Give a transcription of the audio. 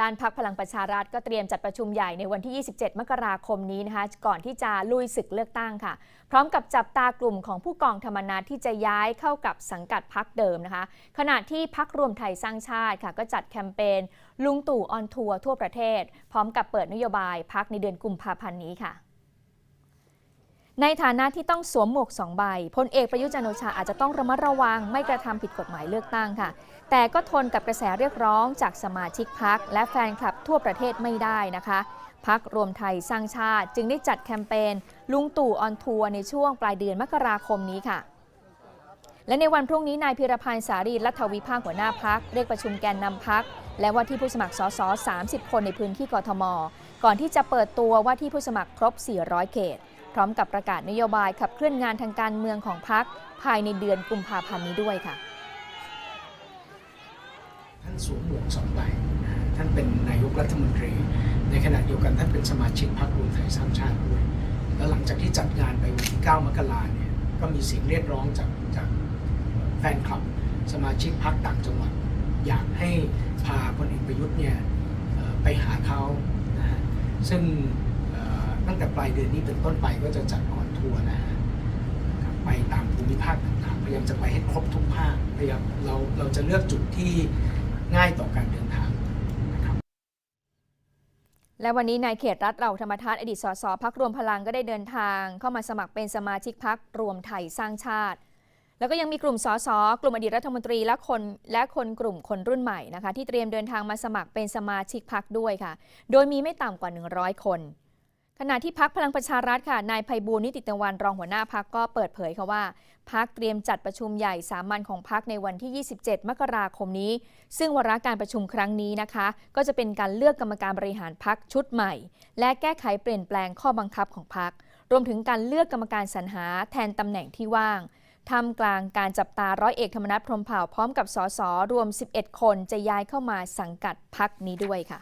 ด้านพักพลังประชารัฐก็เตรียมจัดประชุมใหญ่ในวันที่ 27 มกราคมนี้นะคะ ก่อนที่จะลุยศึกเลือกตั้งค่ะ พร้อมกับจับตากลุ่มของผู้กองธรรมนัฐที่จะย้ายเข้ากับสังกัดพักเดิมนะคะ ขณะที่พักรวมไทยสร้างชาติค่ะ ก็จัดแคมเปญลุงตู่ออนทัวร์ทั่วประเทศ พร้อมกับเปิดนโยบายพักในเดือนกุมภาพันธ์นี้ค่ะ ในฐานะที่ต้องสวมหมวกสองใบพลเอกประยุจันโอชาอาจจะต้องระมัดระวัง ไม่กระทำผิดกฎหมายเลือกตั้งค่ะ แต่ก็ทนกับกระแสเรียกร้องจากสมาชิกพักและแฟนคลับทั่วประเทศไม่ได้นะคะพักรวมไทยสร้างชาติ จึงได้จัดแคมเปญลุงตู่ออนทัวร์ในช่วงปลายเดือนมกราคมนี้ค่ะและในวันพรุ่งนี้นายพิรพันธ์สารีรัฐวิภาคหัวหน้าพักเรียกประชุมแกนนำพัก และว่าที่ผู้สมัครสส30 คนในพื้นที่กทม ก่อนที่จะเปิดตัวว่าที่ผู้สมัครครบ 400 เขต ร้อมกับประกาศนโยบายขับเคลื่อนงานทางการเมืองของพักภายในเดือนกุมภาพันธ์นี้ด้วยค่ะ ท่านสวมหมวกสองใบท่านเป็นนายกรัฐมนตรี ในขณะเดียวกันท่านเป็นสมาชิกพรรครวมไทยสร้างชาติด้วย แล้วหลังจากที่จัดงานไปวันที่ 9 มกราเนี่ยก็มีเสียงเรียกร้องจากจากแฟนคลับสมาชิกพรรคต่างจังหวัด อยากให้พาพลเอกประยุทธ์เนี่ยไปหาเขานะซึ่ง ตั้งแต่ปลายเดือนนี้เป็นต้นไปก็จะจัดออนทัวร์นะฮะนะครับไปตามภูมิภาคต่างๆพยายามจะไปให้ครบทุกภาคพยายามเราเราจะเลือกจุดที่ง่ายต่อการเดินทางและวันนี้นายเขตรัฐเราธรรมทัศน์อดีตสสพักรวมพลังก็ได้เดินทาง เข้ามาสมัครเป็นสมาชิกพักรวมไทยสร้างชาติ แล้วก็ยังมีกลุ่มสสกลุ่มอดีตรัฐมนตรีและคนและคนกลุ่มคนรุ่นใหม่นะคะที่เตรียมเดินทางมาสมัครเป็นสมาชิกพักด้วยค่ะ โดยมีไม่ต่ำกว่า 100 คน ขณะที่พักพลังประชารัฐค่ะ นายไพบูลนิติตะวันรองหัวหน้าพักก็เปิดเผยค่ะว่าพักเตรียมจัดประชุมใหญ่สามัญของพักในวันที่ 27 มกราคมนี้ ซึ่งวาระการประชุมครั้งนี้นะคะ ก็จะเป็นการเลือกกรรมการบริหารพักชุดใหม่ และแก้ไขเปลี่ยนแปลงข้อบังคับของพักรวมถึงการเลือกกรรมการสรรหาแทนตำแหน่งที่ว่างทำกลางการจับตาร้อยเอกธรรมนัฐพรมเผ่าพร้อมกับสสรวม 11 คนจะย้ายเข้ามาสังกัดพักนี้ด้วยค่ะ